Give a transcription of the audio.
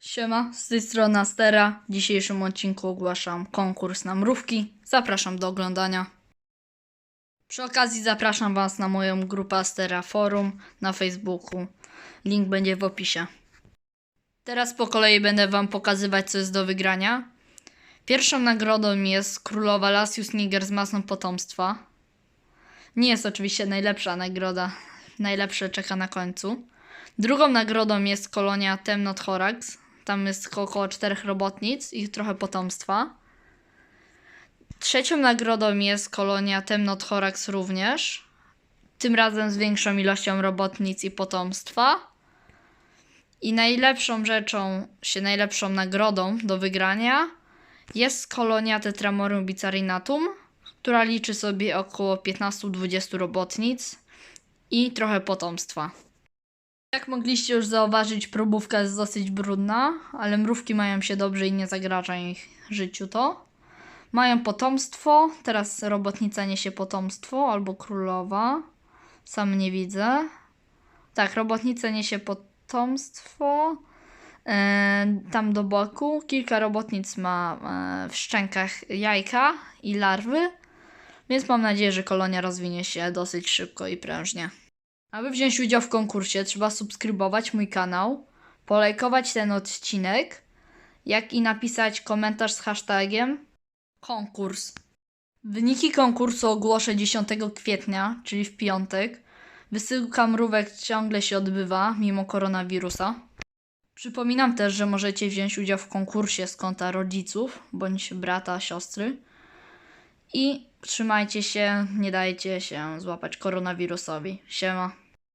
Siema, z tej strony Astera. W dzisiejszym odcinku ogłaszam konkurs na mrówki. Zapraszam do oglądania. Przy okazji zapraszam Was na moją grupę Astera Forum na Facebooku. Link będzie w opisie. Teraz po kolei będę Wam pokazywać, co jest do wygrania. Pierwszą nagrodą jest królowa Lasius Niger z masą potomstwa. Nie jest oczywiście najlepsza nagroda. Najlepsze czeka na końcu. Drugą nagrodą jest kolonia Temnot Horax. Tam jest około czterech robotnic i trochę potomstwa. Trzecią nagrodą jest kolonia Temnot Horax również. Tym razem z większą ilością robotnic i potomstwa. I najlepszą rzeczą, się najlepszą nagrodą do wygrania jest kolonia Tetramorum bicarinatum, która liczy sobie około 15-20 robotnic i trochę potomstwa. Jak mogliście już zauważyć, probówka jest dosyć brudna, ale mrówki mają się dobrze i nie zagraża ich życiu to. Mają potomstwo, teraz robotnica niesie potomstwo albo królowa. Sam nie widzę. Tak, robotnica niesie potomstwo. E, tam do boku. Kilka robotnic ma e, w szczękach jajka i larwy. Więc mam nadzieję, że kolonia rozwinie się dosyć szybko i prężnie. Aby wziąć udział w konkursie, trzeba subskrybować mój kanał, polajkować ten odcinek, jak i napisać komentarz z hashtagiem konkurs. Wyniki konkursu ogłoszę 10 kwietnia, czyli w piątek. Wysyłka mrówek ciągle się odbywa, mimo koronawirusa. Przypominam też, że możecie wziąć udział w konkursie z konta rodziców bądź brata, siostry. I trzymajcie się, nie dajcie się złapać koronawirusowi. Siema.